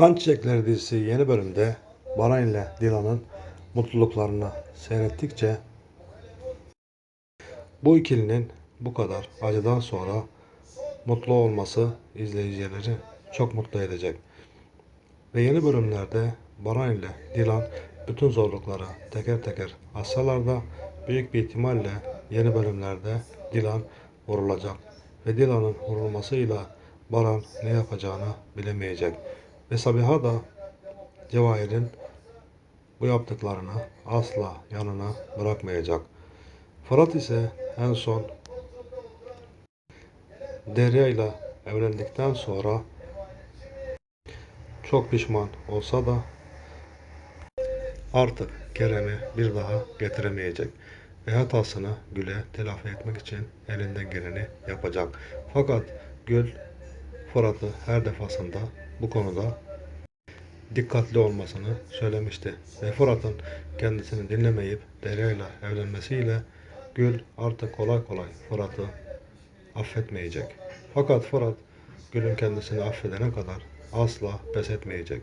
Kan Çiçekleri dizisi yeni bölümde Baran ile Dilan'ın mutluluklarını seyrettikçe bu ikilinin bu kadar acıdan sonra mutlu olması izleyicileri çok mutlu edecek. Ve yeni bölümlerde Baran ile Dilan bütün zorlukları teker teker aşsalar da büyük bir ihtimalle yeni bölümlerde Dilan vurulacak. Ve Dilan'ın vurulmasıyla Baran ne yapacağını bilemeyecek. Ve Sabiha da Cevahir'in bu yaptıklarını asla yanına bırakmayacak. Fırat ise en son Derya ile evlendikten sonra çok pişman olsa da artık Kerem'i bir daha getiremeyecek ve hatasını Gül'e telafi etmek için elinden geleni yapacak. Fakat Gül Fırat'ı her defasında bu konuda dikkatli olmasını söylemişti. Ve Fırat'ın kendisini dinlemeyip Derya ile evlenmesiyle Gül artık kolay kolay Fırat'ı affetmeyecek. Fakat Fırat Gül'ün kendisini affedene kadar asla pes etmeyecek.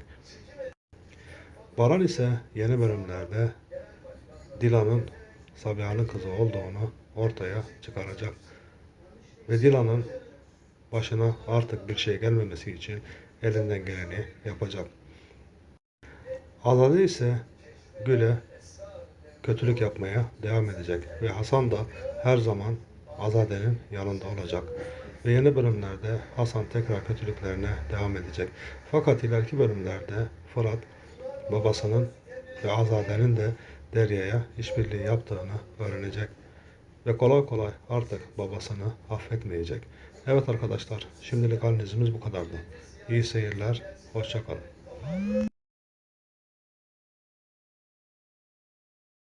Baran ise yeni bölümlerde Dilan'ın Sabiha'nın kızı olduğunu ortaya çıkaracak. Ve Dilan'ın başına artık bir şey gelmemesi için elinden geleni yapacak. Azade ise Gül'e kötülük yapmaya devam edecek ve Hasan da her zaman Azade'nin yanında olacak. Ve yeni bölümlerde Hasan tekrar kötülüklerine devam edecek. Fakat ileriki bölümlerde Fırat babasının ve Azade'nin de Derya'ya işbirliği yaptığını öğrenecek. Ve kolay kolay artık babasını affetmeyecek. Evet arkadaşlar şimdilik analizimiz bu kadardı. İyi seyirler, hoşçakalın.